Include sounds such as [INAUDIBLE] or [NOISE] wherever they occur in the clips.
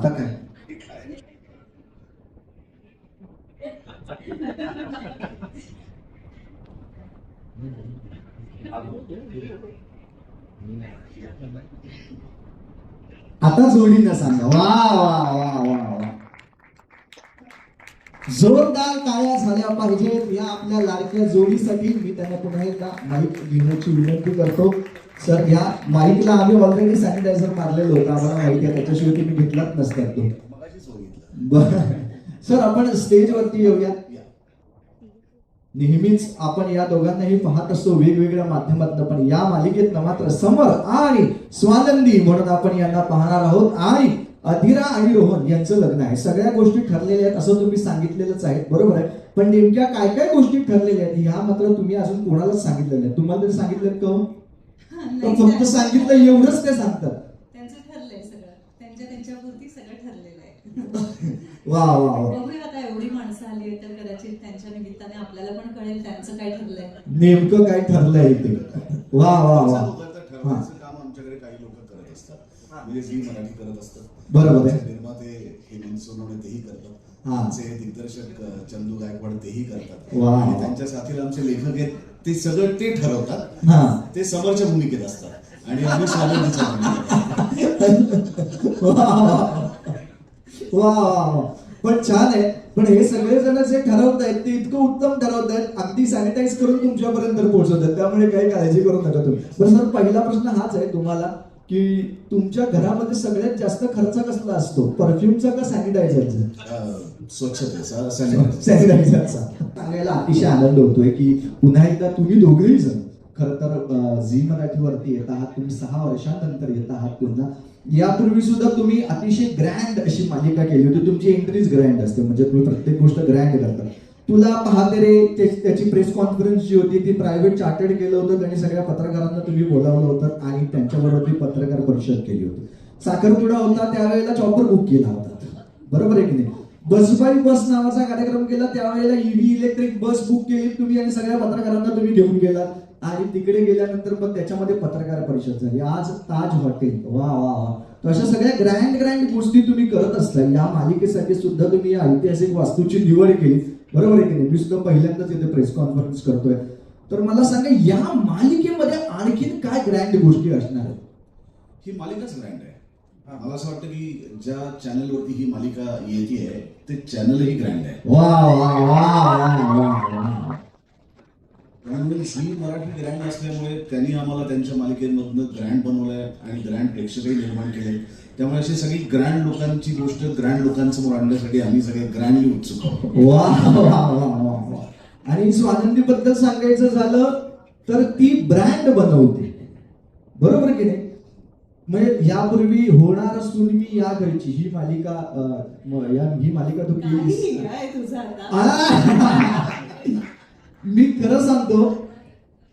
आता काय? आता जोडीनं सांगा. वा वा वा वा वा. जोरदार टाळ्या झाल्या पाहिजेत या आपल्या लाडक्या जोडीसाठी. मी त्यांना पुन्हा एकदा माईक घेण्याची विनंती करतो. सर या माईकला आम्ही ऑलरेडी सॅनिटायझर मारलेलो होतं. आम्हाला माहिती आहे त्याच्याशिवाय तुम्ही घेतलाच नसतात तो. बर. सर आपण स्टेजवरती येऊया. नेहमीच आपण या दोघांनाही पाहत असतो वेगवेगळ्या माध्यमातून पण या मालिकेत मात्र समर आणि स्वानंदी म्हणून आपण यांना पाहणार आहोत. आणि अधिरा आणि रोहन यांचं लग्न आहे. सगळ्या गोष्टी ठरलेल्या आहेत असं तुम्ही सांगितलेलंच आहे. बरोबर आहे. पण नेमक्या काय काय गोष्टी ठरलेल्या आहेत ह्या मात्र तुम्ही अजून कोणालाच सांगितलेल्या आहेत तुम्हाला तरी सांगितलं का हो? तर फक्त. सांगितलं एवढंच ते सांगतात. त्यांचं ठरलंय सगळं. त्यांच्या त्यांच्यापुरती सगळं ठरलेलं आहे. [LAUGHS] वा वा वा. बघूया आता एवढी माणसं आली आहेत तर कदाचित त्यांच्या निमित्ताने आपल्याला पण कळेल त्यांचं काय ठरलंय. नेमकं काय ठरलंय ते वा वा वा. काम आमच्याकडे काही लोक करत असतात. म्हणजे झी मराठी करत असतात. बरोबर आहे. निर्माते हेमंत सोनवणे तेही करतात. हा. आमचे दिग्दर्शक चंदू गायकवाड तेही करतात. आणि त्यांच्या साथीला आमचे लेखक आहेत. ते सगळं ते ठरवतात. हा. ते समोरच्या भूमिकेत असतात. आणि आम्ही वा. पण छान आहे. पण हे सगळे जण जे ठरवत आहेत ते इतकं उत्तम ठरवत आहेत अगदी सॅनिटाईज करून तुमच्यापर्यंत पोहोचवत आहेत त्यामुळे काही काळजी करू नका तुम्ही. बरं सर पहिला प्रश्न हाच आहे तुम्हाला. की तुमच्या घरामध्ये सगळ्यात जास्त खर्च कसला असतो? परफ्यूमचा का सॅनिटायझरचा स्वच्छतेचा सॅनिटायझरचा सांगायला अतिशय आनंद होतोय की पुन्हा एकदा तुम्ही दोघेही जण खर तर झी मराठीवरती येत आहात तुम्ही सहा वर्षांनंतर येत आहात पुन्हा. यापूर्वी सुद्धा तुम्ही अतिशय ग्रँड अशी मालिका केली होती. तुमची एंट्रीज ग्रँड असते. म्हणजे तुम्ही प्रत्येक गोष्ट ग्रँड करता. तुला पाहते रे त्याची प्रेस कॉन्फरन्स जी होती ती प्रायव्हेट चार्टर्ड केलं होतं आणि सगळ्या पत्रकारांना तुम्ही बोलावलं होतं आणि त्यांच्याबरोबर ती पत्रकार परिषद केली होती. साखरपुडा होता त्यावेळेला चॉपर बुक केला होता. बरोबर आहे की नाही? बसबाई बस नावाचा कार्यक्रम केला त्यावेळेला ईव्ही इलेक्ट्रिक बस बुक केली तुम्ही आणि सगळ्या पत्रकारांना तुम्ही घेऊन गेला. आणि तिकडे गेल्यानंतर मग त्याच्यामध्ये पत्रकार परिषद झाली. आज ताज हॉटेल. वा वा वा. तर अशा सगळ्या ग्रँड ग्रँड गोष्टी तुम्ही करत असता या मालिकेसाठी सुद्धा तुम्ही ऐतिहासिक वास्तूची निवड केली. बरोबर आहे की नाही? मी सुद्धा पहिल्यांदाच इथे प्रेस कॉन्फरन्स करतोय. तर मला सांगा या मालिकेमध्ये आणखीन काय ग्रँड गोष्टी असणार आहेत? ही मालिकाच ब्रँड आहे. मला असं वाटतं की ज्या चॅनलवरती ही मालिका येते आहे ते चॅनलही ग्रँड आहे. वा वा वा वा वा. त्यामुळे झी मराठी ग्रँड असल्यामुळे त्यांनी आम्हाला त्यांच्या मालिकेमधनं ग्रँड बनवलंय आणि ग्रँड प्रेक्षकही निर्माण केले. त्यामुळे अशी सगळी ग्रँड लोकांची गोष्ट ग्रँड लोकांसमोर आणण्यासाठी आम्ही सगळे ग्रँडली उत्सुक आहोत. वा वा वा वा वा आणि स्वानंदी बद्दल सांगायचं झालं तर ती ब्रँड बनवते. बरोबर की नाही? म्हणजे यापूर्वी होणार असून मी या घरची ही मालिका अं, म- या ही मालिका तू केलीस. तुझं आता? आ! मी खरं सांगतो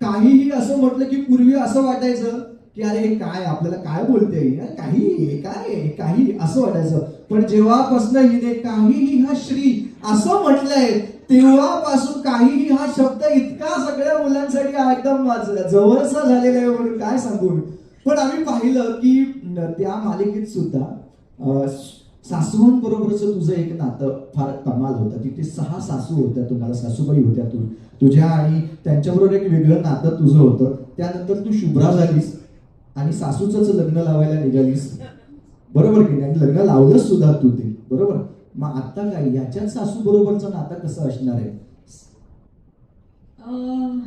काहीही असं म्हटलं की पूर्वी असं वाटायचं की अरे हे काय आपल्याला काय बोलते? अरे काही काय काही असं वाटायचं. पण जेव्हापासून हिने काहीही हा श्री असं म्हटलंय तेव्हापासून काहीही हा शब्द इतका सगळ्या मुलांसाठी एकदम जवळचा झालेला आहे म्हणून काय सांगू? पण आम्ही पाहिलं की त्या मालिकेत सुद्धा अं, सासूबांबरोबरचं तुझं एक नातं फार कमाल होतं. तिथे सहा सासू होत्या तुम्हाला सासूबाई होत्या तू. तुझ्या आणि त्यांच्याबरोबर एक वेगळं नातं तुझं होतं. त्यानंतर तू शुभ्रा झालीस आणि सासूचंच लग्न लावायला निघालीस. बरोबर की नाही? लग्न लावलंच सुद्धा तू ते. बरोबर? मग आता काय? याच्यात सासू बरोबरचं नातं कसं असणार आहे? अं,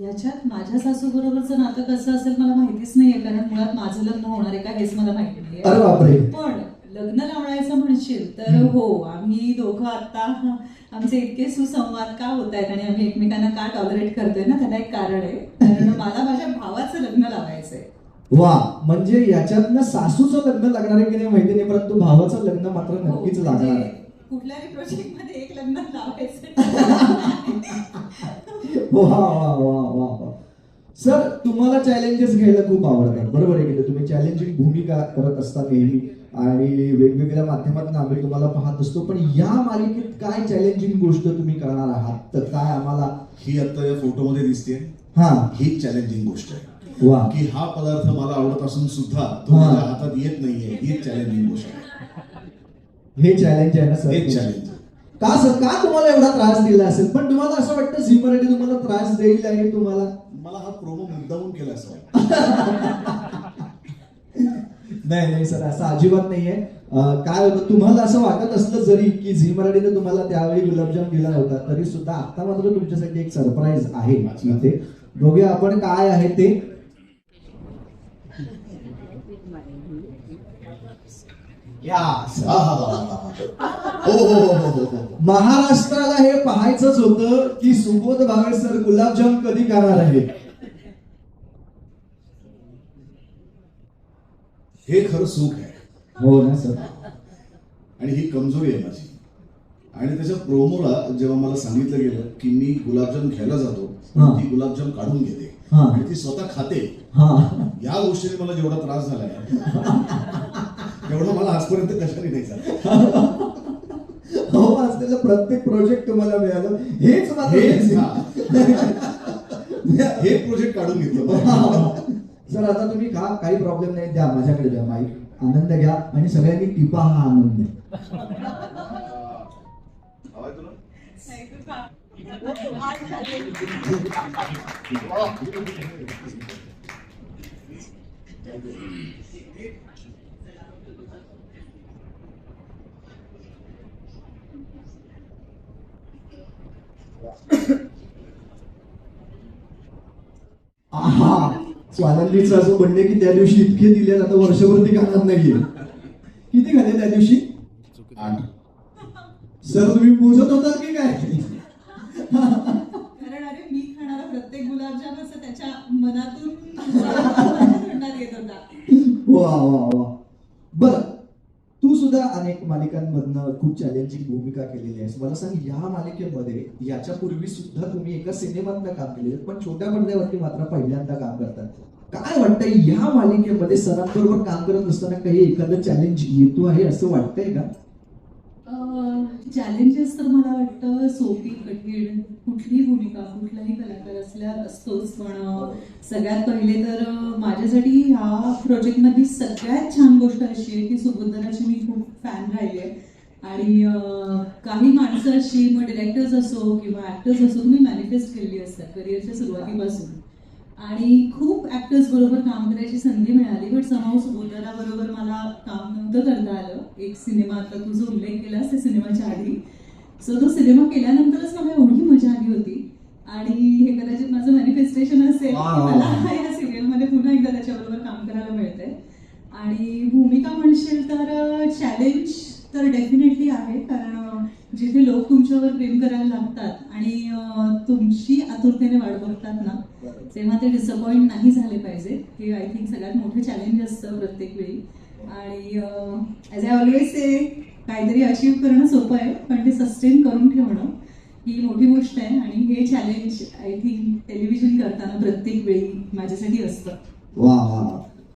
याच्यात माझ्या सासू बरोबरचं नातं कसं असेल मला माहितीच नाहीये कारण मुळात माझं लग्न होणार आहे का हेच मला माहिती बापरे! पण लग्न लावण्याचं म्हणशील? तर. हो आम्ही दोघं आता आमचे इतके सुसंवाद का होत आहेत आणि आम्ही एकमेकांना का टॉलरेट करतोय ना त्याला एक कारण आहे. कारण मला माझ्या भावाचं लग्न लावायचंय. वा म्हणजे याच्यातनं सासूचं लग्न लागणार आहे की नाही माहिती नाही परंतु भावाचं लग्न मात्र हो, नक्कीच म्हणजे लागणार आहे. कुठल्याही प्रोजेक्टमध्ये एक लग्न लावायचं. [LAUGHS] वा वा वा वा वा. सर तुम्हाला चॅलेंजेस घ्यायला खूप आवडतात. बरोबर आहे की? तुम्ही चॅलेंजिंग भूमिका करत असता नेहमी आणि वेगवेगळ्या माध्यमातून आम्ही तुम्हाला पाहत असतो. पण या मालिकेत काय चॅलेंजिंग गोष्ट तुम्ही करणार आहात? तर काय आम्हाला ही आता या फोटोमध्ये दिसते हा. ही चॅलेंजिंग गोष्ट आहे. वा. की हा पदार्थ मला आवडत असून सुद्धा तो हा. माझ्या हातात येत नाहीये. ही चॅलेंजिंग गोष्ट आहे. हे चॅलेंज आहे ना सर हेच चॅलेंज का सर? का तुम्हाला एवढा त्रास दिला असेल? पण तुम्हाला असं वाटतं झी मराठी तुम्हाला त्रास देईल आणि तुम्हाला मला हा प्रोमो मुद्दामून केला असं [LAUGHS] नाही नाही सर असं अजिबात नाहीये. काय होतं तुम्हाला असं वाटत असलं जरी की झी मराठीने तुम्हाला त्यावेळी गुलाबजाम दिला नव्हता तरी सुद्धा आता मात्र तुमच्यासाठी एक सरप्राईज आहे इथे. बघूया आपण काय आहे ते Yes. हा, हा, हा, हा, हा. हो हो हो हो हो हो महाराष्ट्राला हे पाहायचंच होतं की सुबोध सर गुलाबजाम कधी करणार आहे हे खरं सुख आहे. हो ना सर. आणि ही कमजोरी आहे माझी. आणि त्याच्या प्रोमोला जेव्हा मला सांगितलं गेलं की मी गुलाबजाम घ्यायला जातो. ती गुलाबजाम काढून घेते. आणि ती स्वतः खाते. या गोष्टीने मला जेवढा त्रास झालाय तेवढा मला आजपर्यंत कशाने नाही झाला? हो असलेलं प्रत्येक प्रोजेक्ट तुम्हाला मिळालं हेच हा. हे. प्रोजेक्ट काढून घेतलं सर आता तुम्ही खा काही प्रॉब्लेम नाही द्या माझ्याकडे द्या माईक आनंद घ्या आणि सगळ्यांनी टिपा हा आनंद. आहा स्वानंदीचं असं म्हणणे की त्या दिवशी इतके दिले आता वर्षभर ते खाणार नाहीये किती खाल्ले त्या दिवशी? आठ. सर तुम्ही मोजत होतात की काय? कारण अरे मी खाणारा प्रत्येक गुलाबजाम असं त्याच्या मनातून [LAUGHS] [LAUGHS] येत होता. वा वा वा. बर. अनेक मालिकांमधनं खूप चॅलेंजिंग भूमिका केलेली आहे. मला सांग या मालिकेमध्ये याच्या पूर्वी सुद्धा तुम्ही एका सिनेमातनं काम केले पण छोट्या पडद्यावरती मात्र पहिल्यांदा काम करतात. काय वाटतंय या मालिकेमध्ये सरांबरोबर काम करत असताना काही एखादं चॅलेंज येतो आहे असं वाटतंय का? चॅलेंजेस तर मला वाटतं सोपी कठीण कुठलीही भूमिका कुठलाही कलाकार असल्या असतोच. पण सगळ्यात पहिले तर माझ्यासाठी ह्या प्रोजेक्टमधली सगळ्यात छान गोष्ट अशी आहे की सुबोधनाची मी खूप फॅन राहिली आहे. आणि काही माणसं अशी मग डिरेक्टर्स असो किंवा ऍक्टर्स असो तुम्ही मॅनिफेस्ट केलेली असतात करिअरच्या सुरुवातीपासून. आणि खूप ऍक्टर्स बरोबर काम करायची संधी मिळाली बट समाव सुबोधरा बरोबर मला काम नव्हतं करता आलं. एक सिनेमा आता तू जो उल्लेख केलास त्या सिनेमाच्या आधी. सो तो सिनेमा केल्यानंतरच मला एवढी मजा आली होती. आणि हे कदाचित माझं मॅनिफेस्टेशन असेल. मला [LAUGHS] या सिरियलमध्ये पुन्हा एकदा त्याच्याबरोबर काम करायला मिळतंय. आणि भूमिका म्हणशील तर चॅलेंज तर डेफिनेटली आहे कारण जिथे लोक तुमच्यावर प्रेम करायला लागतात आणि तुमची आतुरतेने वाट बघतात ना तेव्हा ते डिसअपॉइंट नाही झाले पाहिजे. हे आय थिंक सगळ्यात मोठं चॅलेंज असतं प्रत्येक वेळी. आणि ॲज आय ऑलवेज से काहीतरी अचीव करणं सोपं आहे पण ते सस्टेन करून ठेवणं ही मोठी गोष्ट आहे. आणि हे चॅलेंज आय थिंक टेलिव्हिजन करताना प्रत्येक वेळी माझ्यासाठी असतं. वा.